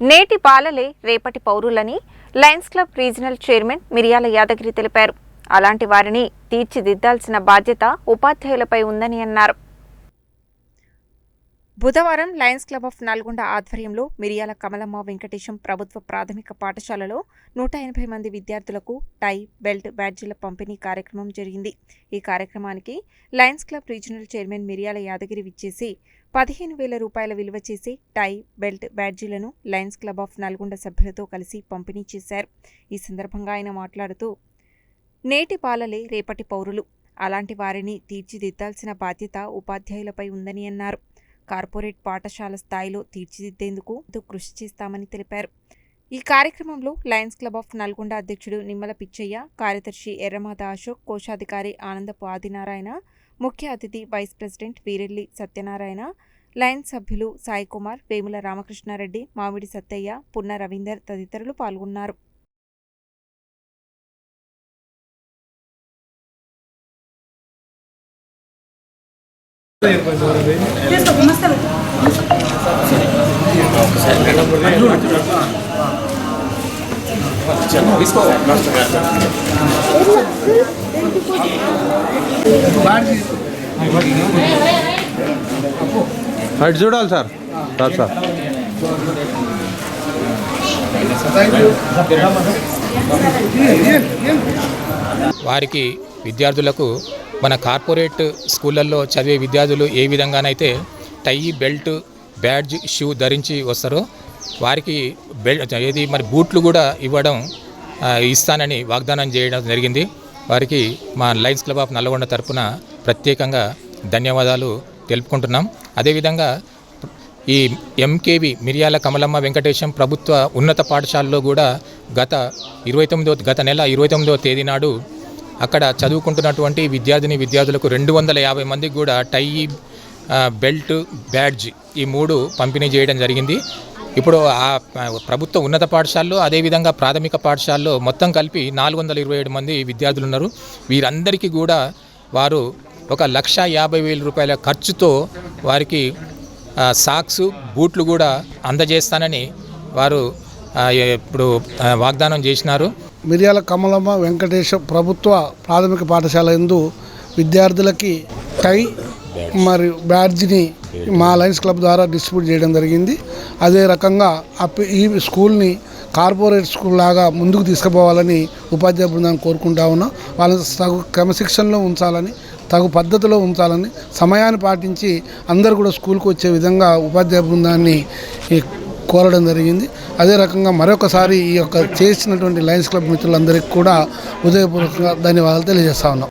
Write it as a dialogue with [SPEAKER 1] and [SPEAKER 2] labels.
[SPEAKER 1] నేటి పాలలే రేపటి పౌరులని Lions Club regional chairman Miriyala Yadagiri తెలిపారు. అలాంటి వారిని తీర్చిదిద్దాల్సిన బాధ్యత ఉపాధ్యాయులపై ఉందని అన్నారు. బుధవారం లయన్స్ క్లబ్ ఆఫ్ నల్గొండ ఆధ్వర్యంలో మిరియాల కమలమ్మ వెంకటేశం ప్రభుత్వ ప్రాథమిక పాఠశాలలో నూట ఎనభై మంది విద్యార్థులకు టై బెల్ట్ బ్యాడ్జీల పంపిణీ కార్యక్రమం జరిగింది. ఈ కార్యక్రమానికి Lions club regional chairman Miriyala Yadagiri విచ్చేసి పదిహేను వేల రూపాయల విలువ చేసి టై బెల్ట్ బ్యాడ్జీలను లయన్స్ క్లబ్ ఆఫ్ నల్గొండ సభ్యులతో కలిసి పంపిణీ చేశారు. ఈ సందర్భంగా ఆయన మాట్లాడుతూ నేటి బాలలే రేపటి పౌరులు. అలాంటి వారిని తీర్చిదిద్దాల్సిన బాధ్యత ఉపాధ్యాయులపై ఉందని అన్నారు. కార్పొరేట్ పాఠశాల స్థాయిలో తీర్చిదిద్దేందుకు కృషి చేస్తామని తెలిపారు. ఈ కార్యక్రమంలో లయన్స్ క్లబ్ ఆఫ్ నల్గొండ అధ్యక్షుడు నిమ్మల పిచ్చయ్య కార్యదర్శి ఎర్రమాత అశోక్ కోశాధికారి ఆనందపు ఆదినారాయణ ముఖ్య అతిథి vice president Veerelli Satyanarayana Lions సభ్యులు సాయికుమార్ వేముల రామకృష్ణారెడ్డి మామిడి సత్తయ్య పున్న రవీందర్ తదితరులు పాల్గొన్నారు.
[SPEAKER 2] అటు చూడాలి సార్. Sir sir.
[SPEAKER 3] వారికి విద్యార్థులకు మన కార్పొరేట్ స్కూళ్ళల్లో చదివే విద్యార్థులు ఏ విధంగానైతే టై బెల్ట్ బ్యాడ్జ్ షూ ధరించి వస్తారో వారికి బెల్ట్ ఏది మరి బూట్లు కూడా ఇవ్వడం ఇస్తానని వాగ్దానం చేయడం జరిగింది. వారికి మా లయన్స్ క్లబ్ ఆఫ్ నల్లగొండ తరపున ప్రత్యేకంగా ధన్యవాదాలు తెలుపుకుంటున్నాం. అదేవిధంగా ఈ ఎంకేవి మిరియాల కమలమ్మ వెంకటేశం ప్రభుత్వ ఉన్నత పాఠశాలలో కూడా గత ఇరవై తొమ్మిదో గత నెల ఇరవై తొమ్మిదో తేదీ నాడు అక్కడ చదువుకుంటున్నటువంటి విద్యార్థిని విద్యార్థులకు రెండు వందల యాభై మందికి కూడా టై బెల్ట్ బ్యాడ్జ్ ఈ మూడు పంపిణీ చేయడం జరిగింది. ఇప్పుడు ఆ ప్రభుత్వ ఉన్నత పాఠశాలలో అదేవిధంగా ప్రాథమిక పాఠశాలలో మొత్తం కలిపి నాలుగు వందల ఇరవై ఏడు మంది విద్యార్థులు ఉన్నారు. వీరందరికీ కూడా వారు ఒక లక్ష యాభై వేల రూపాయల ఖర్చుతో వారికి సాక్స్ బూట్లు కూడా అందజేస్తానని వారు ఇప్పుడు వాగ్దానం చేసినారు.
[SPEAKER 4] మిర్యాల కమలమ్మ వెంకటేశ ప్రభుత్వ ప్రాథమిక పాఠశాల ఎందు విద్యార్థులకి టై మరియు బ్యాడ్జ్ని మా లయన్స్ క్లబ్ ద్వారా డిస్ట్రిబ్యూట్ చేయడం జరిగింది. అదే రకంగా ఈ స్కూల్ని కార్పొరేట్ స్కూల్ లాగా ముందుకు తీసుకుపోవాలని ఉపాధ్యాయ బృందాన్ని కోరుకుంటా ఉన్నాం. వాళ్ళని తగు క్రమశిక్షణలో ఉంచాలని తగు పద్ధతిలో ఉంచాలని సమయాన్ని పాటించి అందరూ కూడా స్కూల్కి వచ్చే విధంగా ఉపాధ్యాయ బృందాన్ని కోరడం జరిగింది. అదే రకంగా మరొకసారి ఈ యొక్క చేసినటువంటి లయన్స్ క్లబ్ మిత్రులందరికీ కూడా హృదయపూర్వకంగా ధన్యవాదాలు తెలియజేస్తా ఉన్నాం.